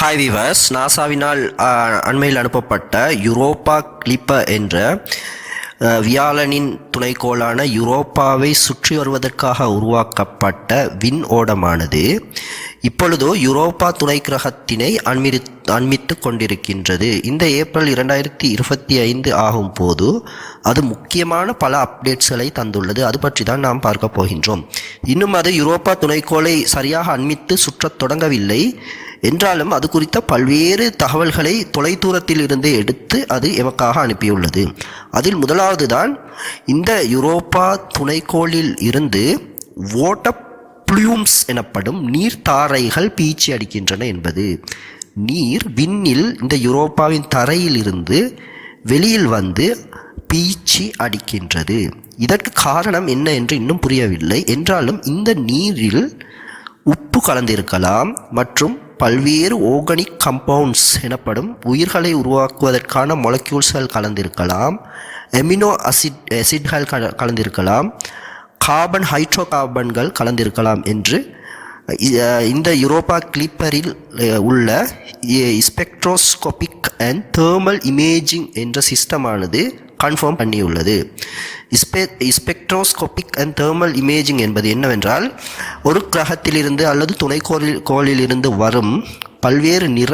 Hi viewers நாசாவினால் அண்மையில் அனுப்பப்பட்ட Europa clipper என்ற வியாழனின் துணைக்கோளான யூரோப்பாவை சுற்றி வருவதற்காக உருவாக்கப்பட்ட விண் ஓடமானது இப்பொழுதோ யூரோப்பா துணை கிரகத்தினை அண்மிரு அண்மித்து கொண்டிருக்கின்றது. இந்த ஏப்ரல் இரண்டாயிரத்தி இருபத்தி ஐந்து ஆகும் போது அது முக்கியமான பல அப்டேட்ஸ்களை தந்துள்ளது. அது பற்றி தான் நாம் பார்க்க போகின்றோம். இன்னும் அது யூரோப்பா துணைக்கோளை சரியாக அண்மித்து சுற்றத் தொடங்கவில்லை. என்றாலும் அது குறித்த பல்வேறு தகவல்களை தொலைதூரத்தில் இருந்து எடுத்து அது எமக்காக அனுப்பியுள்ளது. அதில் முதலாவது தான் இந்த யூரோப்பா துணைக்கோளில் இருந்து ஓட்ட ப்ளூம்ஸ் எனப்படும் நீர்த்தாரைகள் பீச்சி அடிக்கின்றன என்பது. நீர் விண்ணில் இந்த யூரோப்பாவின் தரையில் இருந்து வெளியில் வந்து பீச்சி அடிக்கின்றது. இதற்கு காரணம் என்ன என்று இன்னும் புரியவில்லை. என்றாலும் இந்த நீரில் உப்பு கலந்திருக்கலாம் மற்றும் பல்வேறு ஓர்கானிக் கம்பவுண்ட்ஸ் எனப்படும் உயிர்களை உருவாக்குவதற்கான மொலக்யூல்ஸ்கள் கலந்திருக்கலாம் எமினோ அசிட் அசிட்கள் கல கலந்திருக்கலாம் கார்பன் ஹைட்ரோ கார்பன்கள் கலந்திருக்கலாம் என்று இந்த யூரோப்பா கிளிப்பரில் உள்ள ஸ்பெக்ட்ரோஸ்கோபிக் அண்ட் தேர்மல் இமேஜிங் என்ற சிஸ்டமானது கன்ஃபார்ம் பண்ணியுள்ளது. ஸ்பெ ஸ்பெக்ட்ரோஸ்கோபிக் அண்ட் தேர்மல் இமேஜிங் என்பது என்னவென்றால் ஒரு கிரகத்திலிருந்து அல்லது துணைக்கோளில் கோளிலிருந்து வரும் பல்வேறு நிற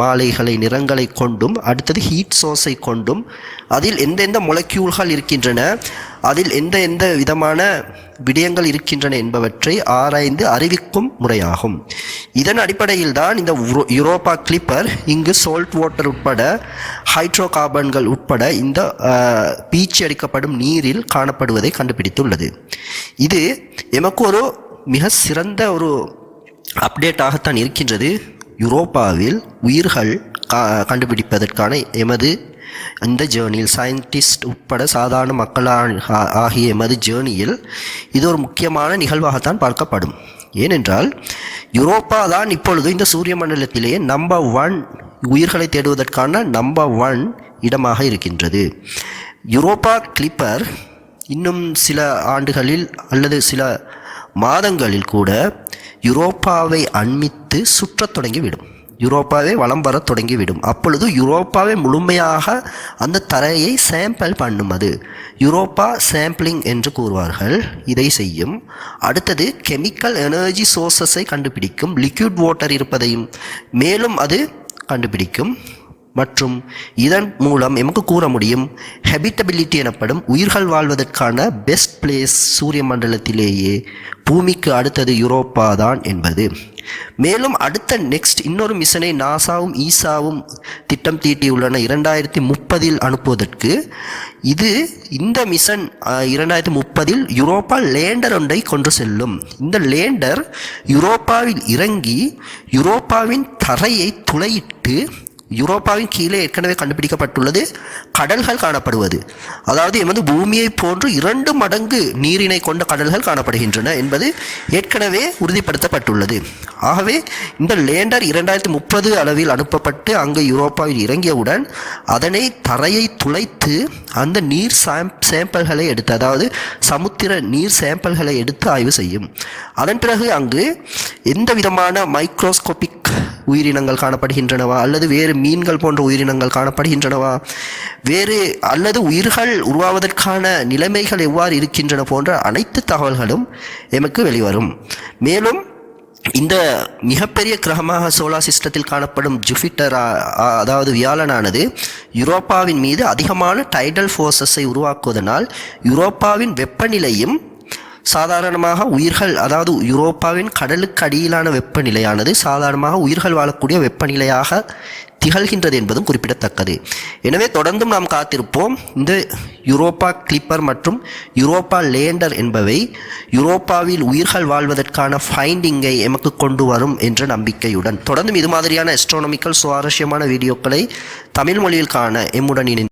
மாலைகளை நிறங்களை கொண்டும் அடுத்தது ஹீட் சோர்ஸை கொண்டும் அதில் எந்தெந்த மொலக்யூல்கள் இருக்கின்றன அதில் எந்த எந்த விதமான விடயங்கள் இருக்கின்றன என்பவற்றை ஆராய்ந்து அறிவிக்கும் முறையாகும். இதன் அடிப்படையில் தான் இந்த உரோ- யூரோப்பா கிளிப்பர் இங்கு சால்ட் வாட்டர் உட்பட ஹைட்ரோ கார்பன்கள் உட்பட இந்த பீச்சு அடிக்கப்படும் நீரில் காணப்படுவதை கண்டுபிடித்துள்ளது. இது எமக்கு ஒரு மிக சிறந்த ஒரு அப்டேட்டாகத்தான் இருக்கின்றது. யூரோப்பாவில் உயிர்கள் கா- கண்டுபிடிப்பதற்கான எமது இந்த ஜேர்னியில் சயின்டிஸ்ட் உட்பட சாதாரண மக்களாக ஆகிய எமது ஜேர்னியில் இது ஒரு முக்கியமான நிகழ்வாகத்தான் பார்க்கப்படும். ஏனென்றால் யூரோப்பா தான் இப்பொழுது இந்த சூரிய மண்டலத்திலேயே நம்பர் ஒன் உயிர்களை தேடுவதற்கான நம்பர் ஒன் இடமாக இருக்கின்றது. யூரோப்பா கிளிப்பர் இன்னும் சில ஆண்டுகளில் அல்லது சில மாதங்களில் கூட யூரோப்பாவை அண்மித்து சுற்றத் தொடங்கிவிடும். யூரோப்பாவே வளம் வரத் தொடங்கிவிடும். அப்பொழுது யூரோப்பாவை முழுமையாக அந்த தரையை சாம்பிள் பண்ணும் அது. யூரோப்பா சாம்பிளிங் என்று கூறுவார்கள். இதை செய்யும். அடுத்தது கெமிக்கல் எனர்ஜி சோர்சஸை கண்டுபிடிக்கும். லிக்விட் வாட்டர் இருப்பதையும். மேலும் அது கண்டுபிடிக்கும். மற்றும் இதன் மூலம் எமக்கு கூற முடியும் ஹெபிட்டபிலிட்டி எனப்படும் உயிர்கள் வாழ்வதற்கான பெஸ்ட் பிளேஸ் சூரிய மண்டலத்திலேயே பூமிக்கு அடுத்தது யூரோப்பா தான் என்பது. மேலும் அடுத்த நெக்ஸ்ட் இன்னொரு மிஷனை நாசாவும் ஈசாவும் திட்டம் தீட்டியுள்ளன இரண்டாயிரத்தி முப்பதில் அனுப்புவதற்கு. இது இந்த மிஷன் இரண்டாயிரத்தி முப்பதில் யூரோப்பா லேண்டர் ஒன்றை கொண்டு செல்லும். இந்த லேண்டர் யூரோப்பாவில் இறங்கி யூரோப்பாவின் தரையை துளையிட்டு யூரோப்பாவின் கீழே ஏற்கனவே கண்டுபிடிக்கப்பட்டுள்ளது கடல்கள் காணப்படுவது. அதாவது எமது பூமியை போன்று இரண்டு மடங்கு நீரினை கொண்ட கடல்கள் காணப்படுகின்றன என்பது ஏற்கனவே உறுதிப்படுத்தப்பட்டுள்ளது. ஆகவே இந்த லேண்டர் இரண்டாயிரத்தி முப்பது அளவில் அனுப்பப்பட்டு அங்கு யூரோப்பாவில் இறங்கியவுடன் அதனை தரையை துளைத்து அந்த நீர் சாம் சாம்பிள்களை எடுத்து அதாவது சமுத்திர நீர் சாம்பிள்களை எடுத்து ஆய்வு செய்யும். அதன் பிறகு அங்கு எந்த விதமான மைக்ரோஸ்கோபிக் உயிரினங்கள் காணப்படுகின்றனவா? அல்லது வேறு மீன்கள் போன்ற உயிரினங்கள் காணப்படுகின்றனவா? வேறு அல்லது உயிர்கள் உருவாவதற்கான நிலைமைகள் எவ்வாறு இருக்கின்றன போன்ற அனைத்து தகவல்களும் எமக்கு வெளிவரும். மேலும் இந்த மிகப்பெரிய கிரகமாக சோலார் சிஸ்டத்தில் காணப்படும் ஜூபிட்டர் அதாவது வியாழனானது யூரோப்பாவின் மீது அதிகமான டைடல் ஃபோர்ஸஸை உருவாக்குவதனால் யூரோப்பாவின் வெப்பநிலையும் சாதாரணமாக உயிர்கள் அதாவது யூரோப்பாவின் கடலுக்கு அடியிலான வெப்பநிலையானது சாதாரணமாக உயிர்கள் வாழக்கூடிய வெப்பநிலையாக திகழ்கின்றது என்பதும் குறிப்பிடத்தக்கது. எனவே தொடர்ந்தும் நாம் காத்திருப்போம். இந்த யூரோப்பா கிளிப்பர் மற்றும் யூரோப்பா லேண்டர் என்பவை யூரோப்பாவில் உயிர்கள் வாழ்வதற்கான ஃபைண்டிங்கை எமக்கு கொண்டு வரும் என்ற நம்பிக்கையுடன். தொடர்ந்தும் இது மாதிரியான எஸ்ட்ரானமிக்கல் சுவாரஸ்யமான வீடியோக்களை தமிழ் மொழியில் காண எம்முடன் இணைந்து